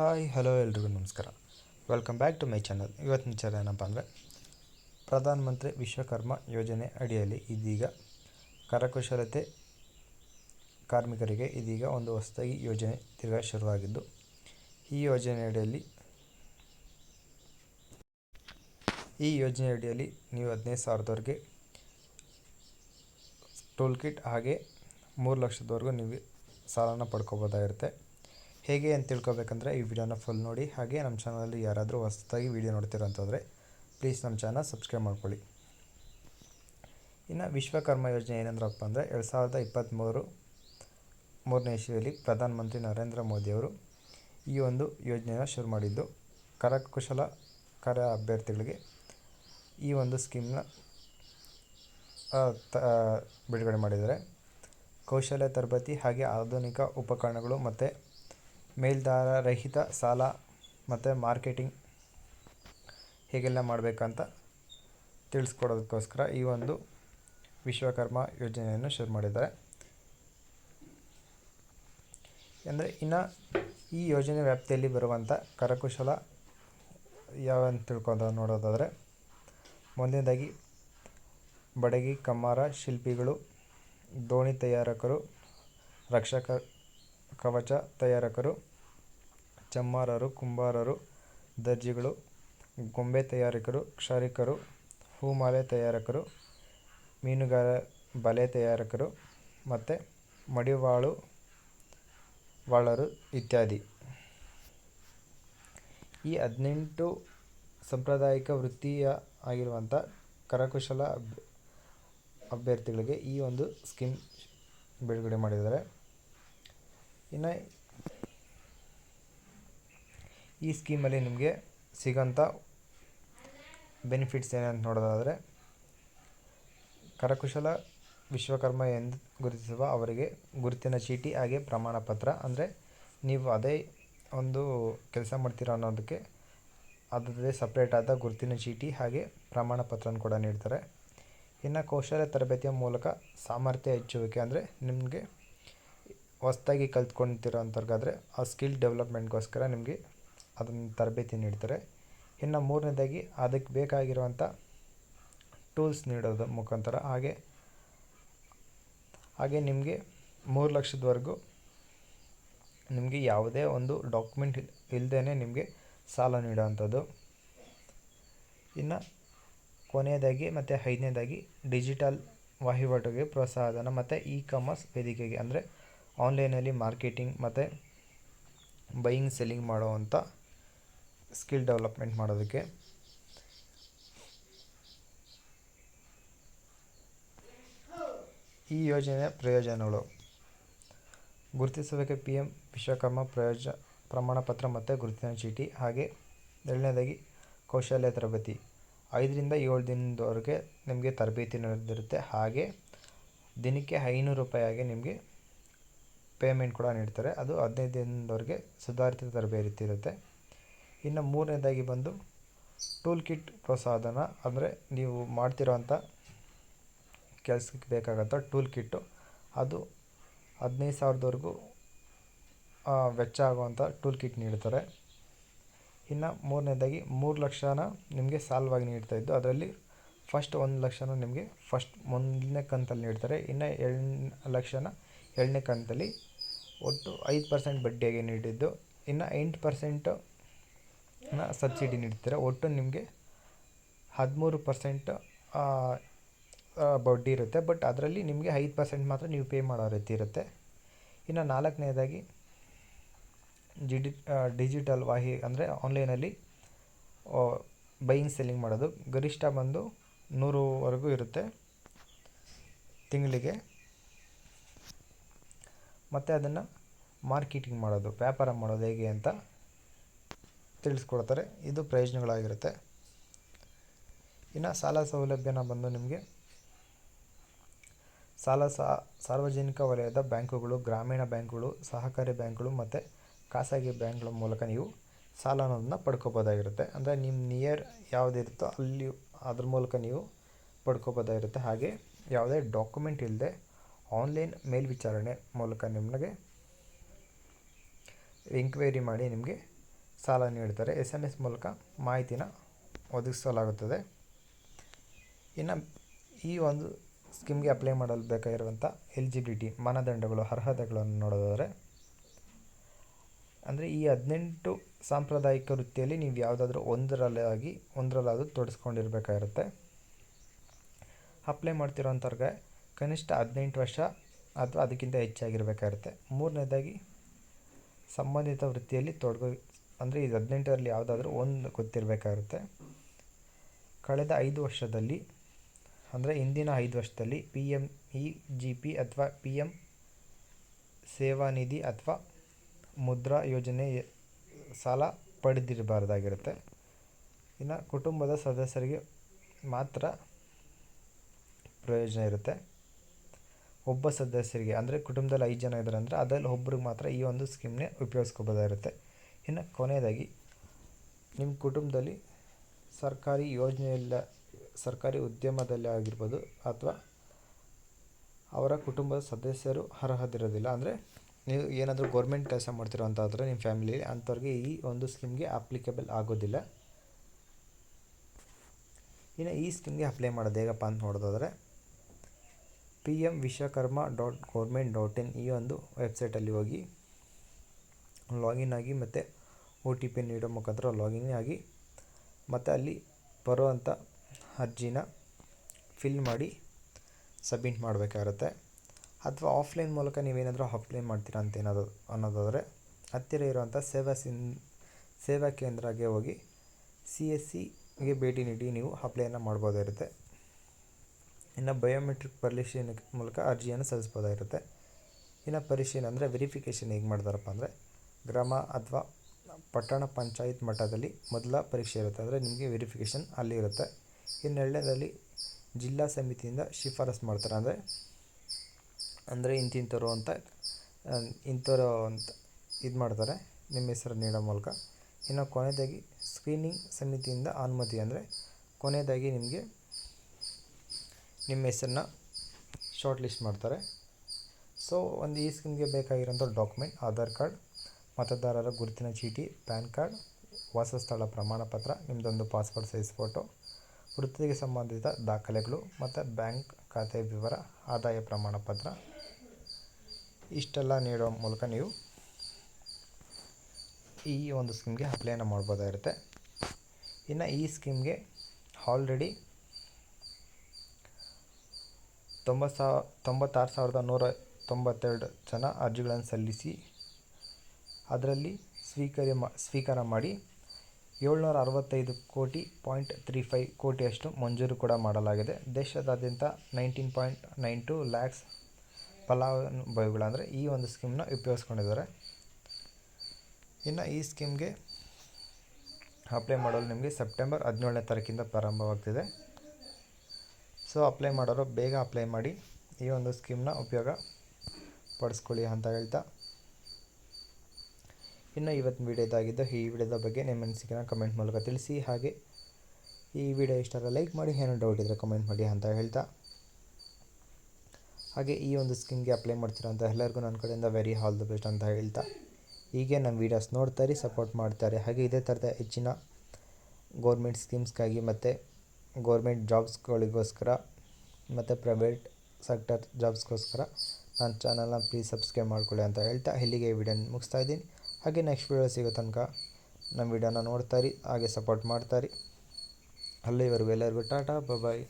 Hi, hello ಎಲ್ರಿಗೂ ನಮಸ್ಕಾರ. Welcome back to my channel ಇವತ್ತಿನ ವಿಚಾರ ಏನಪ್ಪ ಅಂದರೆ ಪ್ರಧಾನ ಮಂತ್ರಿ ವಿಶ್ವಕರ್ಮ ಯೋಜನೆ ಅಡಿಯಲ್ಲಿ ಇದೀಗ ಕರಕುಶಲತೆ ಕಾರ್ಮಿಕರಿಗೆ ಇದೀಗ ಒಂದು ಹೊಸದಾಗಿ ಯೋಜನೆ ತಿರ್ಗಾ ಶುರುವಾಗಿದ್ದು, ಈ ಯೋಜನೆ ಅಡಿಯಲ್ಲಿ ಈ ಯೋಜನೆ ಅಡಿಯಲ್ಲಿ ನೀವು ಹದಿನೈದು ಸಾವಿರದವರೆಗೆ ಟೋಲ್ ಕಿಟ್ ಹಾಗೆ ಮೂರು ಲಕ್ಷದವರೆಗೂ ನೀವು ಸಾಲನ ಪಡ್ಕೋಬೋದಾಗಿರುತ್ತೆ. ಹೇಗೆ ಅಂತ ತಿಳ್ಕೊಬೇಕಂದ್ರೆ ಈ ವಿಡಿಯೋನ ಫುಲ್ ನೋಡಿ, ಹಾಗೆ ನಮ್ಮ ಚಾನಲಲ್ಲಿ ಯಾರಾದರೂ ಹೊಸದಾಗಿ ವಿಡಿಯೋ ಅಂತಂದರೆ ಪ್ಲೀಸ್ ನಮ್ಮ ಚಾನಲ್ ಸಬ್ಸ್ಕ್ರೈಬ್ ಮಾಡ್ಕೊಳ್ಳಿ. ಇನ್ನು ವಿಶ್ವಕರ್ಮ ಯೋಜನೆ ಏನಂದ್ರಪ್ಪ ಅಂದರೆ, ಎರಡು ಸಾವಿರದ ಇಪ್ಪತ್ತ್ಮೂರು ಮೂರನೇ ಇಸ್ವಿಯಲ್ಲಿ ಪ್ರಧಾನಮಂತ್ರಿ ನರೇಂದ್ರ ಮೋದಿಯವರು ಈ ಒಂದು ಯೋಜನೆಯನ್ನು ಶುರು ಮಾಡಿದ್ದು. ಕರಕುಶಲ ಕಾರ್ಯ ಅಭ್ಯರ್ಥಿಗಳಿಗೆ ಈ ಒಂದು ಸ್ಕೀಮ್ನ ತ ಬಿಡುಗಡೆ ಮಾಡಿದ್ದಾರೆ. ಕೌಶಲ್ಯ ತರಬೇತಿ ಹಾಗೆ ಆಧುನಿಕ ಉಪಕರಣಗಳು ಮತ್ತು ಮೇಲ್ದಾರ ರಹಿತ ಸಾಲ ಮತ್ತು ಮಾರ್ಕೆಟಿಂಗ್ ಹೇಗೆಲ್ಲ ಮಾಡಬೇಕಂತ ತಿಳಿಸ್ಕೊಡೋದಕ್ಕೋಸ್ಕರ ಈ ಒಂದು ವಿಶ್ವಕರ್ಮ ಯೋಜನೆಯನ್ನು ಶುರು ಮಾಡಿದ್ದಾರೆ. ಅಂದರೆ ಇನ್ನು ಈ ಯೋಜನೆ ವ್ಯಾಪ್ತಿಯಲ್ಲಿ ಬರುವಂಥ ಕರಕುಶಲ ಯಾವ ಅಂತ ತಿಳ್ಕೊಂಡು ನೋಡೋದಾದರೆ ಮುಂದಿನದಾಗಿ ಬಡಗಿ, ಕಮ್ಮಾರ ಶಿಲ್ಪಿಗಳು, ದೋಣಿ ತಯಾರಕರು, ರಕ್ಷಕ ಕವಚ ತಯಾರಕರು ಚಮ್ಮಾರರು, ಕುಂಬಾರರು, ದರ್ಜಿಗಳು, ಗೊಂಬೆ ತಯಾರಕರು, ಕ್ಷಾರಿಕರು, ಹೂಮಾಲೆ ತಯಾರಕರು, ಮೀನುಗಾರ, ಬಲೆ ತಯಾರಕರು ಮತ್ತು ಮಡಿವಾಳು, ವಾಳರು ಇತ್ಯಾದಿ. ಈ ಹದಿನೆಂಟು ಸಾಂಪ್ರದಾಯಿಕ ವೃತ್ತಿಯ ಆಗಿರುವಂಥ ಕರಕುಶಲ ಅಭ್ಯರ್ಥಿಗಳಿಗೆ ಈ ಒಂದು ಸ್ಕೀಮ್ ಬಿಡುಗಡೆ ಮಾಡಿದ್ದಾರೆ. ಇನ್ನು ಈ ಸ್ಕೀಮಲ್ಲಿ ನಿಮಗೆ ಸಿಗೋಂಥ ಬೆನಿಫಿಟ್ಸ್ ಏನಂತ ನೋಡೋದಾದರೆ, ಕರಕುಶಲ ವಿಶ್ವಕರ್ಮ ಎಂದು ಗುರುತಿಸುವ ಅವರಿಗೆ ಗುರುತಿನ ಚೀಟಿ ಹಾಗೆ ಪ್ರಮಾಣ ಪತ್ರ. ಅಂದರೆ ನೀವು ಅದೇ ಒಂದು ಕೆಲಸ ಮಾಡ್ತೀರ ಅನ್ನೋದಕ್ಕೆ ಅದರದೇ ಸಪ್ರೇಟ್ ಆದ ಗುರುತಿನ ಚೀಟಿ ಹಾಗೆ ಪ್ರಮಾಣ ಪತ್ರನ ಕೂಡ ನೀಡ್ತಾರೆ. ಇನ್ನು ಕೌಶಲ್ಯ ತರಬೇತಿಯ ಮೂಲಕ ಸಾಮರ್ಥ್ಯ ಹೆಚ್ಚುವಿಕೆ ಅಂದರೆ ನಿಮಗೆ ಹೊಸ್ದಾಗಿ ಕಲ್ತ್ಕೊತಿರೋಂಥವ್ರಿಗಾದರೆ ಆ ಸ್ಕಿಲ್ ಡೆವಲಪ್ಮೆಂಟ್ಗೋಸ್ಕರ ನಿಮಗೆ ಅದನ್ನು ತರಬೇತಿ ನೀಡ್ತಾರೆ. ಇನ್ನು ಮೂರನೇದಾಗಿ ಅದಕ್ಕೆ ಬೇಕಾಗಿರುವಂಥ ಟೂಲ್ಸ್ ನೀಡೋದ್ರ ಮುಖಾಂತರ. ಹಾಗೆ ಹಾಗೆ ನಿಮಗೆ ಮೂರು ಲಕ್ಷದವರೆಗೂ ನಿಮಗೆ ಯಾವುದೇ ಒಂದು ಡಾಕ್ಯುಮೆಂಟ್ ಇಲ್ಲದೇ ನಿಮಗೆ ಸಾಲ ನೀಡುವಂಥದ್ದು. ಇನ್ನು ಕೊನೆಯದಾಗಿ ಮತ್ತು ಐದನೇದಾಗಿ ಡಿಜಿಟಲ್ ವಹಿವಾಟಿಗೆ ಪ್ರೋತ್ಸಾಹಧನ ಮತ್ತು ಇ ಕಾಮರ್ಸ್ ವೇದಿಕೆಗೆ, ಅಂದರೆ ಆನ್ಲೈನಲ್ಲಿ ಮಾರ್ಕೆಟಿಂಗ್ ಮತ್ತು ಬೈಯಿಂಗ್, ಸೆಲ್ಲಿಂಗ್ ಮಾಡುವಂಥ ಸ್ಕಿಲ್ ಡೆವಲಪ್ಮೆಂಟ್ ಮಾಡೋದಕ್ಕೆ. ಈ ಯೋಜನೆಯ ಪ್ರಯೋಜನಗಳು. ಗುರುತಿಸುವಿಕೆ ಪಿ ಎಂ ವಿಶ್ವಕರ್ಮ ಪ್ರಯೋಜ, ಪ್ರಮಾಣಪತ್ರ ಮತ್ತು ಗುರುತಿನ ಚೀಟಿ ಹಾಗೆ ಎರಡನೇದಾಗಿ ಕೌಶಲ್ಯ ತರಬೇತಿ. ಐದರಿಂದ ಏಳು ದಿನದವರೆಗೆ ನಿಮಗೆ ತರಬೇತಿ ನಡೆದಿರುತ್ತೆ. ಹಾಗೆ ದಿನಕ್ಕೆ ಐನೂರು ರೂಪಾಯಿಗೆ ನಿಮಗೆ ಪೇಮೆಂಟ್ ಕೂಡ ನೀಡ್ತಾರೆ. ಅದು ಹದಿನೈದು ದಿನದವರೆಗೆ ಸುಧಾರಿತ ತರಬೇತಿ ಇರುತ್ತೆ. ಇನ್ನು ಮೂರನೇದಾಗಿ ಬಂದು ಟೂಲ್ ಕಿಟ್ ಪ್ರೋತ್ಸಾಹಧನ ಅಂದರೆ ನೀವು ಮಾಡ್ತಿರೋವಂಥ ಕೆಲಸಕ್ಕೆ ಬೇಕಾಗಂಥ ಟೂಲ್ ಕಿಟ್ಟು ಅದು ಹದಿನೈದು ಸಾವಿರದವರೆಗೂ ವೆಚ್ಚ ಆಗುವಂಥ ಟೂಲ್ ಕಿಟ್ ನೀಡ್ತಾರೆ. ಇನ್ನು ಮೂರನೇದಾಗಿ ಮೂರು ಲಕ್ಷನ ನಿಮಗೆ ಸಾಲವಾಗಿ ನೀಡ್ತಾಯಿದ್ದು ಅದರಲ್ಲಿ ಫಸ್ಟ್ ಒಂದು ಲಕ್ಷನ ನಿಮಗೆ ಫಸ್ಟ್ ಮೊದಲನೇ ಕಂತಲ್ಲಿ ನೀಡ್ತಾರೆ. ಇನ್ನು ಎರಡು ಲಕ್ಷನ ಎರಡನೇ ಕಂತಲ್ಲಿ ಒಟ್ಟು ಐದು ಪರ್ಸೆಂಟ್ ಬಡ್ಡಿಯಾಗಿ ನೀಡಿದ್ದು. ಇನ್ನು ಎಂಟು ಪರ್ಸೆಂಟು ಸಬ್ಸಿಡಿ ನೀಡ್ತಾರೆ. ಒಟ್ಟು ನಿಮಗೆ ಹದಿಮೂರು ಪರ್ಸೆಂಟ್ ಬಡ್ಡಿ ಇರುತ್ತೆ. ಬಟ್ ಅದರಲ್ಲಿ ನಿಮಗೆ ಐದು ಪರ್ಸೆಂಟ್ ಮಾತ್ರ ನೀವು ಪೇ ಮಾಡೋ ರೀತಿ ಇರುತ್ತೆ. ಇನ್ನು ನಾಲ್ಕನೇದಾಗಿ ಜಿಡಿ ಡಿಜಿಟಲ್ ವಾಹಿ ಅಂದರೆ ಆನ್ಲೈನಲ್ಲಿ ಬೈಯಿಂಗ್ ಸೆಲ್ಲಿಂಗ್ ಮಾಡೋದು. ಗರಿಷ್ಠ ಬಂದು ನೂರುವರೆಗೂ ಇರುತ್ತೆ ತಿಂಗಳಿಗೆ. ಮತ್ತು ಅದನ್ನು ಮಾರ್ಕೆಟಿಂಗ್ ಮಾಡೋದು, ವ್ಯಾಪಾರ ಮಾಡೋದು ಹೇಗೆ ಅಂತ. ತಿಳಿಸ್ಕೊಡ್ತಾರೆ. ಇದು ಪ್ರಯೋಜನಗಳಾಗಿರುತ್ತೆ. ಇನ್ನು ಸಾಲ ಸೌಲಭ್ಯನ ಬಂದು ನಿಮಗೆ ಸಾಲ ಸಾರ್ವಜನಿಕ ವಲಯದ ಬ್ಯಾಂಕುಗಳು, ಗ್ರಾಮೀಣ ಬ್ಯಾಂಕುಗಳು, ಸಹಕಾರಿ ಬ್ಯಾಂಕ್ಗಳು ಮತ್ತು ಖಾಸಗಿ ಬ್ಯಾಂಕ್ಗಳ ಮೂಲಕ ನೀವು ಸಾಲ ಅನ್ನೋದನ್ನ ಪಡ್ಕೋಬೋದಾಗಿರುತ್ತೆ. ಅಂದರೆ ನಿಮ್ಮ ನಿಯರ್ ಯಾವುದಿರುತ್ತೋ ಅಲ್ಲಿ ಅದ್ರ ಮೂಲಕ ನೀವು ಪಡ್ಕೋಬೋದಾಗಿರುತ್ತೆ. ಹಾಗೆ ಯಾವುದೇ ಡಾಕ್ಯುಮೆಂಟ್ ಇಲ್ಲದೆ ಆನ್ಲೈನ್ ಮೇಲ್ವಿಚಾರಣೆ ಮೂಲಕ ನಿಮಗೆ ಎಂಕ್ವೈರಿ ಮಾಡಿ ನಿಮಗೆ ಸಾಲ ನೀಡ್ತಾರೆ ಎಸ್ ಎಂ ಎಸ್ ಮೂಲಕ ಮಾಹಿತಿನ ಒದಗಿಸಲಾಗುತ್ತದೆ. ಇನ್ನು ಈ ಒಂದು ಸ್ಕೀಮ್ಗೆ ಅಪ್ಲೈ ಮಾಡಲು ಬೇಕಾಗಿರುವಂಥ ಎಲಿಜಿಬಿಲಿಟಿ ಮಾನದಂಡಗಳು, ಅರ್ಹತೆಗಳನ್ನು ನೋಡೋದಾದರೆ, ಅಂದರೆ ಈ ಹದಿನೆಂಟು ಸಾಂಪ್ರದಾಯಿಕ ವೃತ್ತಿಯಲ್ಲಿ ನೀವು ಯಾವುದಾದ್ರೂ ಒಂದರಲ್ಲಾಗಿ, ಒಂದರಲ್ಲಾದರೂ ತೊಡಸ್ಕೊಂಡಿರಬೇಕಾಗಿರುತ್ತೆ. ಅಪ್ಲೈ ಮಾಡ್ತಿರೋಂಥವ್ರಿಗೆ ಕನಿಷ್ಠ ಹದಿನೆಂಟು ವರ್ಷ ಅಥವಾ ಅದಕ್ಕಿಂತ ಹೆಚ್ಚಾಗಿರಬೇಕಾಗಿರುತ್ತೆ. ಮೂರನೇದಾಗಿ, ಸಂಬಂಧಿತ ವೃತ್ತಿಯಲ್ಲಿ ತೊಡಗು ಅಂದರೆ ಇದು ಹದಿನೆಂಟರಲ್ಲಿ ಯಾವುದಾದ್ರೂ ಒಂದು ಗೊತ್ತಿರಬೇಕಾಗುತ್ತೆ. ಕಳೆದ ಐದು ವರ್ಷದಲ್ಲಿ, ಅಂದರೆ ಹಿಂದಿನ ಐದು ವರ್ಷದಲ್ಲಿ P M E G P ಅಥವಾ ಪಿ ಎಂ ಸೇವಾನಿಧಿ ಅಥವಾ ಮುದ್ರಾ ಯೋಜನೆ ಸಾಲ ಪಡೆದಿರಬಾರ್ದಾಗಿರುತ್ತೆ. ಇನ್ನು ಕುಟುಂಬದ ಸದಸ್ಯರಿಗೆ ಮಾತ್ರ ಪ್ರಯೋಜನ ಇರುತ್ತೆ. ಒಬ್ಬ ಸದಸ್ಯರಿಗೆ, ಅಂದರೆ ಕುಟುಂಬದಲ್ಲಿ ಐದು ಜನ ಇದ್ದಾರೆ ಅಂದರೆ ಅದರಲ್ಲಿ ಒಬ್ರಿಗೆ ಮಾತ್ರ ಈ ಒಂದು ಸ್ಕೀಮ್ನೇ ಉಪಯೋಗಿಸ್ಕೋಬೋದಾಗಿರುತ್ತೆ. ಇನ್ನು ಕೊನೆಯದಾಗಿ ನಿಮ್ಮ ಕುಟುಂಬದಲ್ಲಿ ಸರ್ಕಾರಿ ಯೋಜನೆಯಲ್ಲ, ಸರ್ಕಾರಿ ಉದ್ಯಮದಲ್ಲಿ ಆಗಿರ್ಬೋದು ಅಥವಾ ಅವರ ಕುಟುಂಬದ ಸದಸ್ಯರು ಅರ್ಹದಿರೋದಿಲ್ಲ ಅಂದರೆ ನೀವು ಏನಾದರೂ ಗೌರ್ಮೆಂಟ್ ಕೆಲಸ ಮಾಡ್ತಿರೋ ಅಂತಾದರೆ ನಿಮ್ಮ ಫ್ಯಾಮಿಲಿಯಲ್ಲಿ ಅಂಥವ್ರಿಗೆ ಈ ಒಂದು ಸ್ಕೀಮ್ಗೆ ಅಪ್ಲಿಕೇಬಲ್ ಆಗೋದಿಲ್ಲ. ಇನ್ನು ಈ ಸ್ಕೀಮ್ಗೆ ಅಪ್ಲೈ ಮಾಡೋದು ಹೇಗಪ್ಪ ಅಂತ ನೋಡೋದಾದರೆ P M Vishwakarma dot government dot in ಈ ಒಂದು ವೆಬ್ಸೈಟಲ್ಲಿ ಹೋಗಿ ಲಾಗಿನ್ ಆಗಿ ಮತ್ತು ಒ ಟಿ ಪಿ ನೀಡೋ ಮುಖಾಂತರ ಲಾಗಿನ್ ಆಗಿ, ಮತ್ತು ಅಲ್ಲಿ ಬರುವಂಥ ಅರ್ಜಿನ ಫಿಲ್ ಮಾಡಿ ಸಬ್ಮಿಟ್ ಮಾಡಬೇಕಾಗುತ್ತೆ. ಅಥವಾ ಆಫ್ಲೈನ್ ಮೂಲಕ ನೀವೇನಾದರೂ ಅಪ್ಲೈ ಮಾಡ್ತೀರಾ ಅಂತ ಏನಾದರೂ ಅನ್ನೋದಾದರೆ, ಹತ್ತಿರ ಇರುವಂಥ ಸೇವಾ ಸಿನ್ ಸೇವಾ ಕೇಂದ್ರಕ್ಕೆ ಹೋಗಿ ಸಿ ಎಸ್ ಸಿಗೆ ಭೇಟಿ ನೀಡಿ ನೀವು ಅಪ್ಲೈನ ಮಾಡ್ಬೋದಾಗಿರುತ್ತೆ. ಇನ್ನು ಬಯೋಮೆಟ್ರಿಕ್ ಪರಿಶೀಲನೆ ಮೂಲಕ ಅರ್ಜಿಯನ್ನು ಸಲ್ಲಿಸ್ಬೋದಾಗಿರುತ್ತೆ ಇನ್ನು ಪರಿಶೀಲನೆ ಅಂದರೆ ವೆರಿಫಿಕೇಷನ್ ಹೇಗೆ ಮಾಡ್ತಾರಪ್ಪ ಅಂದರೆ, ಗ್ರಾಮ ಅಥವಾ ಪಟ್ಟಣ ಪಂಚಾಯತ್ ಮಟ್ಟದಲ್ಲಿ ಮೊದಲ ಪರೀಕ್ಷೆ ಇರುತ್ತೆ. ಅಂದರೆ ನಿಮಗೆ ವೆರಿಫಿಕೇಷನ್ ಅಲ್ಲಿ ಇರುತ್ತೆ. ಇನ್ನೆರಡನೇದಲ್ಲಿ ಜಿಲ್ಲಾ ಸಮಿತಿಯಿಂದ ಶಿಫಾರಸು ಮಾಡ್ತಾರೆ. ಅಂದರೆ ಅಂದರೆ ಇಂತಿಂಥವ್ರು ಅಂತ ಇಂಥವ್ರು ಅಂತ ಇದು ಮಾಡ್ತಾರೆ. ನಿಮ್ಮ ಹೆಸರು ನೀಡೋ ಮೂಲಕ. ಇನ್ನು ಕೊನೆಯದಾಗಿ ಸ್ಕ್ರೀನಿಂಗ್ ಸಮಿತಿಯಿಂದ ಅನುಮತಿ. ಅಂದರೆ ಕೊನೆಯದಾಗಿ ನಿಮಗೆ ನಿಮ್ಮ ಹೆಸರನ್ನ ಶಾರ್ಟ್ ಲಿಸ್ಟ್ ಮಾಡ್ತಾರೆ. ಸೊ ಒಂದು ಈ ಸ್ಕೀಮ್ಗೆ ಬೇಕಾಗಿರೋಂಥ ಡಾಕ್ಯುಮೆಂಟ್ ಆಧಾರ್ ಕಾರ್ಡ್ ಮತದಾರರ ಗುರುತಿನ ಚೀಟಿ, ಪ್ಯಾನ್ ಕಾರ್ಡ್, ವಾಸಸ್ಥಳ ಪ್ರಮಾಣ ಪತ್ರ ನಿಮ್ಮದೊಂದು ಪಾಸ್ಪೋರ್ಟ್ ಸೈಜ್ ಫೋಟೋ, ವೃತ್ತಿಗೆ ಸಂಬಂಧಿತ ದಾಖಲೆಗಳು ಮತ್ತು ಬ್ಯಾಂಕ್ ಖಾತೆ ವಿವರ, ಆದಾಯ ಪ್ರಮಾಣ ಪತ್ರ ಇಷ್ಟೆಲ್ಲ ನೀಡೋ ಮೂಲಕ ನೀವು ಈ ಒಂದು ಸ್ಕೀಮ್ಗೆ ಅಪ್ಲೈನ ಮಾಡ್ಬೋದಾಗಿರುತ್ತೆ. ಇನ್ನು ಈ ಸ್ಕೀಮ್ಗೆ ಆಲ್ರೆಡಿ ತೊಂಬತ್ತು ಸಾವಿರ ತೊಂಬತ್ತಾರು ಸಾವಿರದ ನೂರ ತೊಂಬತ್ತೆರಡು ಜನ ಅರ್ಜಿಗಳನ್ನು ಸಲ್ಲಿಸಿ ಅದರಲ್ಲಿ ಸ್ವೀಕಾರ ಮಾ, ಸ್ವೀಕಾರ ಮಾಡಿ ಏಳ್ನೂರ ಅರವತ್ತೈದು ಕೋಟಿ ಪಾಯಿಂಟ್ ತ್ರೀ ಫೈವ್ ಕೋಟಿಯಷ್ಟು ಮಂಜೂರು ಕೂಡ ಮಾಡಲಾಗಿದೆ. ದೇಶದಾದ್ಯಂತ nineteen point nine two lakhs ಫಲಾನುಭವಿಗಳು ಅಂದರೆ ಈ ಒಂದು ಸ್ಕೀಮ್ನ ಉಪಯೋಗಿಸ್ಕೊಂಡಿದ್ದಾರೆ. ಇನ್ನು ಈ ಸ್ಕೀಮ್ಗೆ ಅಪ್ಲೈ ಮಾಡಲು ನಿಮಗೆ ಸೆಪ್ಟೆಂಬರ್ ಹದಿನೇಳನೇ ತಾರೀಕಿಂದ ಪ್ರಾರಂಭವಾಗ್ತಿದೆ. ಸೊ, ಅಪ್ಲೈ ಮಾಡೋರು ಬೇಗ ಅಪ್ಲೈ ಮಾಡಿ ಈ ಒಂದು ಸ್ಕೀಮ್ನ ಉಪಯೋಗ ಪಡಿಸ್ಕೊಳ್ಳಿ ಅಂತ ಹೇಳ್ತಾ ಇನ್ನು ಇವತ್ತು ವೀಡಿಯೋ ಇದಾಗಿದ್ದು, ಈ ವಿಡಿಯೋದ ಬಗ್ಗೆ ನಿಮ್ಮ ಅನಿಸಿಕೆನ ಕಮೆಂಟ್ ಮೂಲಕ ತಿಳಿಸಿ. ಹಾಗೆ, ಈ ವಿಡಿಯೋ ಇಷ್ಟ ಲೈಕ್ ಮಾಡಿ, ಏನೋ ಡೌಟ್ ಇದ್ದರೆ ಕಮೆಂಟ್ ಮಾಡಿ ಅಂತ ಹೇಳ್ತಾ. ಹಾಗೆ, ಈ ಒಂದು ಸ್ಕೀಮ್ಗೆ ಅಪ್ಲೈ ಮಾಡ್ತೀರಾ ಅಂತ ಎಲ್ಲರಿಗೂ ನನ್ನ ಕಡೆಯಿಂದ ವೆರಿ ಆಲ್ ದ ಬೆಸ್ಟ್ ಅಂತ ಹೇಳ್ತಾ. ಹೀಗೆ ನಮ್ಮ ವೀಡಿಯೋಸ್ ನೋಡ್ತಾರೆ ಸಪೋರ್ಟ್ ಮಾಡ್ತಾರೆ ಹಾಗೆ ಇದೇ ಥರದ ಹೆಚ್ಚಿನ ಗೌರ್ಮೆಂಟ್ ಸ್ಕೀಮ್ಸ್ಗಾಗಿ ಮತ್ತು ಗೌರ್ಮೆಂಟ್ ಜಾಬ್ಸ್ಗಳಿಗೋಸ್ಕರ ಮತ್ತು ಪ್ರೈವೇಟ್ ಸೆಕ್ಟರ್ ಜಾಬ್ಸ್ಗೋಸ್ಕರ ನನ್ನ ಚಾನಲ್ನ ಪ್ಲೀಸ್ ಸಬ್ಸ್ಕ್ರೈಬ್ ಮಾಡ್ಕೊಳ್ಳಿ ಅಂತ ಹೇಳ್ತಾ. ಇಲ್ಲಿಗೆ ವಿಡಿಯೋ ಮುಗಿಸ್ತಾ ಇದ್ದೀನಿ. ಹಾಗೆ ನೆಕ್ಸ್ಟ್ ವೀಡಿಯೋ ಸಿಗೋ ತನಕ ನಮ್ಮ ವಿಡಿಯೋನ ನೋಡ್ತಾರಿ ಹಾಗೆ ಸಪೋರ್ಟ್ ಮಾಡ್ತಾರಿ ಅಲ್ಲಿವರೆಗೂ ಎಲ್ಲರಿಗೂ ಟಾಟಾ ಬಾಯ್